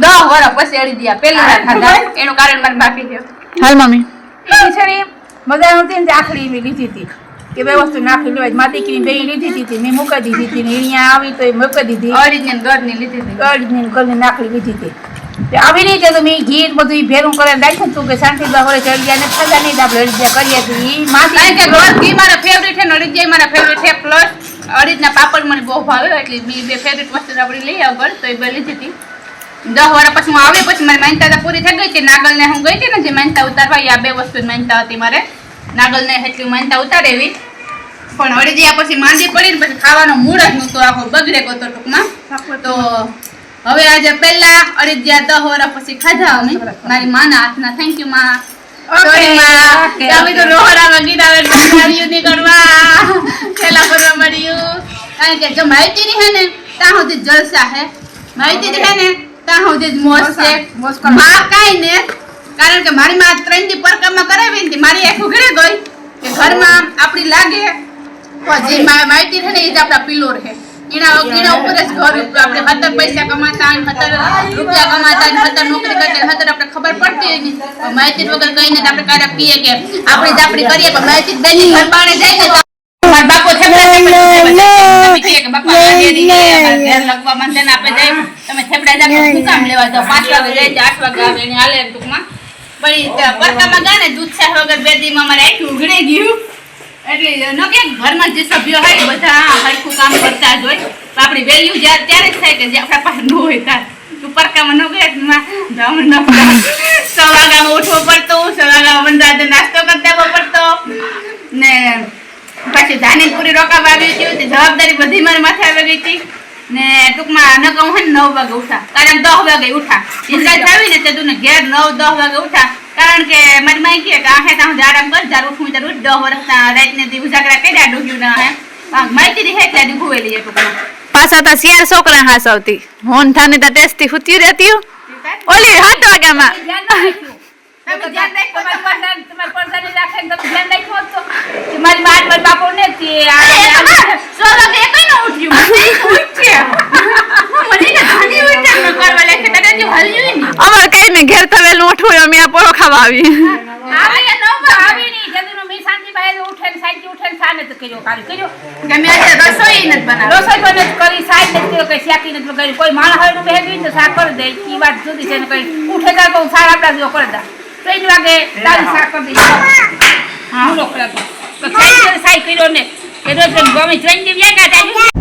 દસ વર્ષ પછી અડી ગયા. પેલી ખાધા. એનું કારણ મને બાકી છે હાલ મમ્મી. એ ખીચડી મજા નતી ને આખરી મેં લીધી હતી. કે બે વસ્તુ નાખી લેવાય. મારી દીકરીને બે લીધી હતી મેં મૂકી દીધી હતી ને અહીંયા આવી તો એ મૂકી દીધી. અડી ને લીધી હતી. ગળને ઘરની નાખી લીધી હતી. આવી નહીં તો મેં ઘી બધું ભેરું કરે રાખ્યું તું કે શાંતિ વડે ચડી જાય ને ખાધા નહીં આપણે અડધ્યા કરીએ તો એ કારણ કે માસી ઘી મારા ફેવરિટ છે ને અડીજાઈ મારા ફેવરિટ છે. પ્લસ અડીજના પાપડ મને બહુ ભાવ્યો એટલે મેં બે ફેવરિટ વસ્તુ આપણે લઈ આગળ તો એ બે લીધી હતી. દસ વર્ષ પછી હું આવી પછી મારી માનતા પૂરી થઈ ગઈ છે. નાગલને હું ગઈ હતી ને જે માનતા ઉતારવા આ બે વસ્તુ માનતા હતી મારે. નાગલને એટલી માનતા ઉતારેવી. પણ અડીજ્યા પછી માંદી પડી ને પછી ખાવાનો મૂળ જ નહોતો આખો બગડે ગયો ટૂંકમાં તો હવે આજે પહેલા અડદિયા દસ વર્ષ પછી ખાધા અમે. મારી માના હાથના. થેન્ક યુ માં. સોરી માં. તમે તો. રોહડામાં ગીરાવે નહીં કરવા. પેલા કરવા મળ્યું. કારણ કે જો માહિતી ની હે ને ત્યાં સુધી જલસા હે. માહિતી ની હે ને ત્યાં સુધી જ મોજ છે. માં કાંઈ ને કારણ કે મારી માં ત્રણ દી પરકામાં કરાવી ને મારી એક ઉઘરે ગઈ કે ઘરમાં આપણી લાગે. તો જે માહિતી છે ને એ જ આપણા પિલોર છે. એના એના ઉપર જ ઘર આપણે હતર પૈસા કમાતા હતર રૂપિયા કમાતા હતર નોકરી કરતા હતર આપણે ખબર પડતી હોય માહિતી વગર કહીને આપણે કાર્ય પીએ કે આપણે જ આપણી કરીએ પણ માહિતી બેની ઘર બાણે જાય ને મારા બાપો કે બાપા આજે દી અમારા ઘેર લગવા માંડે ને આપણે જઈએ તમે થેપડા જાકો શું કામ લેવા જાઓ? પાંચ વાગે જાય છે આઠ વાગે આવે એને હાલે ટૂંકમાં. પણ પરકામાં ગયા ને દૂધ છાશ વગર બે દીમાં મારે આખું ઉઘડી ગયું. એટલે ન કે ઘરમાં જે સભ્યો હોય બધા હરખું કામ કરતા જ હોય. તો આપણી વેલ્યુ જ્યારે ત્યારે જ થાય કે જે આપણા પાસે ન હોય ત્યારે તું પરકામાં ન ગયા સવાગામાં ઉઠવું પડતું સો વાગ્યામાં બંધાતે નાસ્તો કરતા આવવો પડતો ને પછી ધાનીપુરી રોકાવા આવી હતી તે જવાબદારી બધી મારા માથે આવી ગઈ હતી. ને ટૂંકમાં ન કહું ને નવ વાગે ઉઠા. કારણ દસ વાગે ઉઠા. ઇન્દ્રાજ આવી ને તે તું ને ઘેર નવ દસ વાગે ઉઠા. કારણ કે મારી માઈ કે આહે ત્યાં આરામ કર જાર ઉઠું ત્યારે ઉઠ. દસ વર્ષના રાતને દી ઉજાગરા કર્યા ડૂબ્યું ના હે. માહિતી રહે એટલે દી ભૂવેલી એ ટૂંકમાં. પાછા તા શિયાર છોકરા હાસ આવતી હોન થાને તા ટેસ્ટી હુતી રહેતી ઓલી હાથ વાગ્યામાં. તમે ધ્યાન રાખો. તમારી તમારી પડદાની રાખે તમે ધ્યાન રાખ્યું તો. મારી માં મારા બાપો ને તે આ- આ- સો કઈ ન ઉઠ્યું. ન અમારે કઈ ને ઘેર તમે ઉઠવું અમે આ પોરો ખાવા આવી આવી ને નવ આવી મેં શાંતિભાઈ ઉઠે ને સાંજે ઉઠે ને સાને તો કર્યો કાલ કર્યો કે મેં આજે રસોઈ નથી બનાવી. રસોઈ બને જ કરી સાઈડ નથી કર્યો શાકી કરી કોઈ માણસ હોય તો બેહી તો શાક કરી દે. ઈ વાત જુદી છે ને કઈ ઉઠે કા તો સારા આપણા જેવો કરી દા. ત્રણ વાગે તારી શાક કરી હા. હું. રોકડા તો કર્યો ને. એ રોજ ગમે ત્રણ દિવસ ગયા